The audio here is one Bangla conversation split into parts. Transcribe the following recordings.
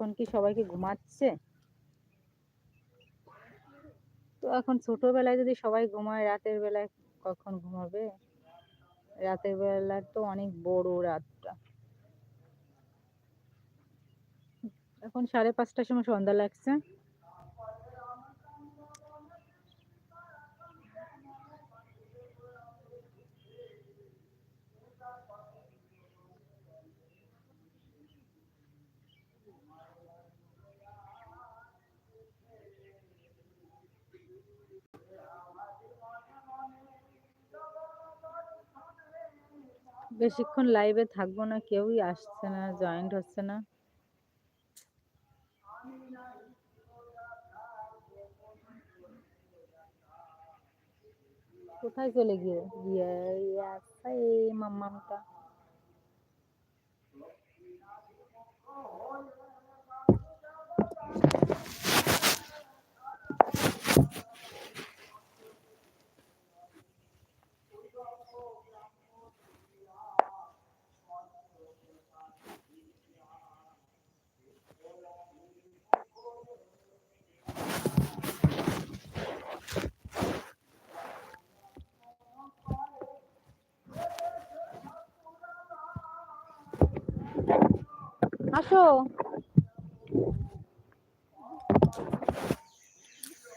এখন কি সবাইকে ঘুমাচ্ছে? তো এখন ছোটবেলায় যদি সবাই ঘুমায়, রাতের বেলায় কখন ঘুমাবে? রাতের বেলা তো অনেক বড় রাতটা। এখন সাড়ে পাঁচটার সময় সন্ধ্যা লাগছে। বেশিক্ষণ লাইভে থাকব না, কেউই আসছে না জয়েন্ট হচ্ছে না। কোথায় চলে গিয়ে? গিয়ে মাম্মামটা। আসো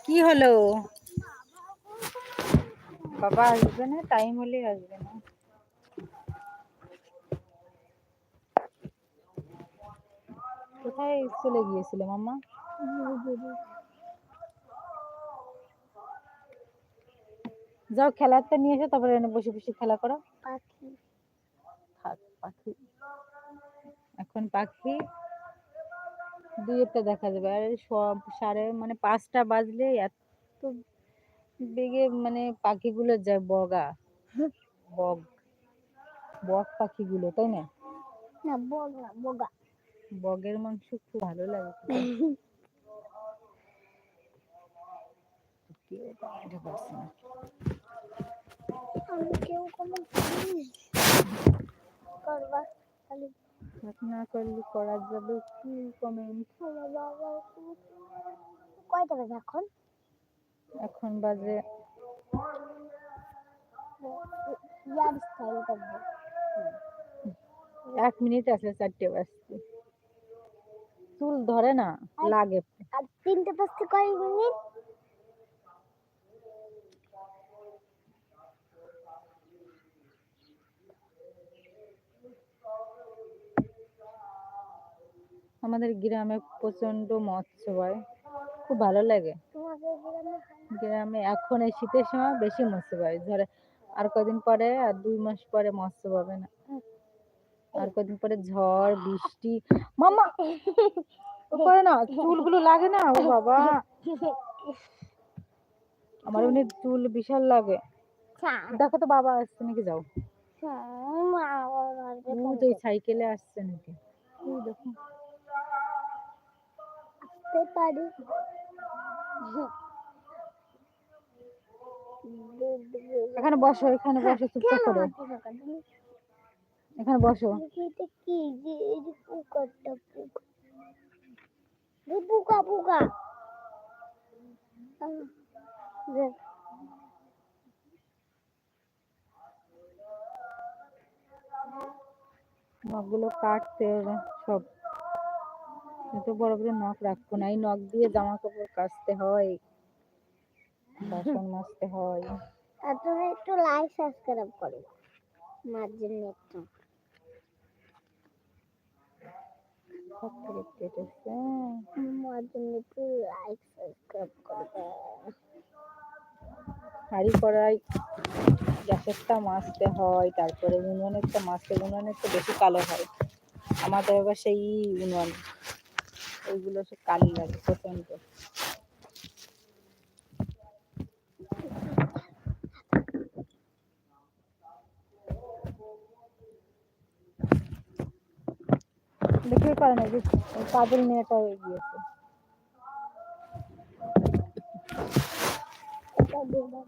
কি হলো? বাবা আসবে না টাইম হলে আসবে না। কোথায় চলে গিয়েছিলে মাম্মা? যাও খেলাতে নিয়ে এসো তারপরে এনে বসে বসে খেলা করো। পাখি। থাক পাখি। এখন পাখি দুইটা দেখা যাবে। আর সব সাড়ে মানে পাঁচটা বাজলে এত বেগে মানে পাখিগুলো যায় বগা। বগ বক পাখিগুলো তাই না? না বগা বগা। বগের মাংস খুব ভালো লাগে। কেউ না। কোনো করবা খালি না করলে করা যাবে কি? কমেন্ট কয়টা বাজে এখন? এখন বাজে এক মিনিট আছে চারটে বাজতে। চুল ধরে না লাগে। আর তিনটে পাঁচটা কয় মিনিট? আমাদের গ্রামে প্রচণ্ড মৎস্য হয় খুব ভালো লাগে। গ্রামে এখন এই শীতের সময় বেশি মৎস্য পায় ধরে আর কদিন পরে আর দুই মাস পরে মৎস্য পাবে না। আর কদিন পরে ঝড় বৃষ্টি। মামা করে না চুলগুলো লাগে না? ও বাবা। আমার এমনি চুল বিশাল লাগে। দেখো তো বাবা আসছে নাকি যাও। সাইকেলে আসছে নাকি? দেখো। আসতে পারি। এখানে বসো এখানে বসো চুপচাপ করে। এখানে বসো। কি যে এই পোকা পোকা নখগুলো কাটতে হবে সব। এত বড় বড় নখ রাখব না। এই নখ দিয়ে জামা কাপড় কাচতে হয় বাসন মাজতে হয়। আর তুমি একটু লাইক সাবস্ক্রাইব করো মার জন্য একটু হাঁড়ি কড়াই গ্যাসেরটা মাজতে হয় তারপরে উনুনেরটা মাজতে উনুনেরটা বেশি কালো হয়। আমাদের আবার সেই উনুন। ওইগুলো সে কালি লাগে প্রচণ্ড দেখে পারে না যে ওই কাজল মেয়েটা হয়ে গিয়েছে। এটা দিলাম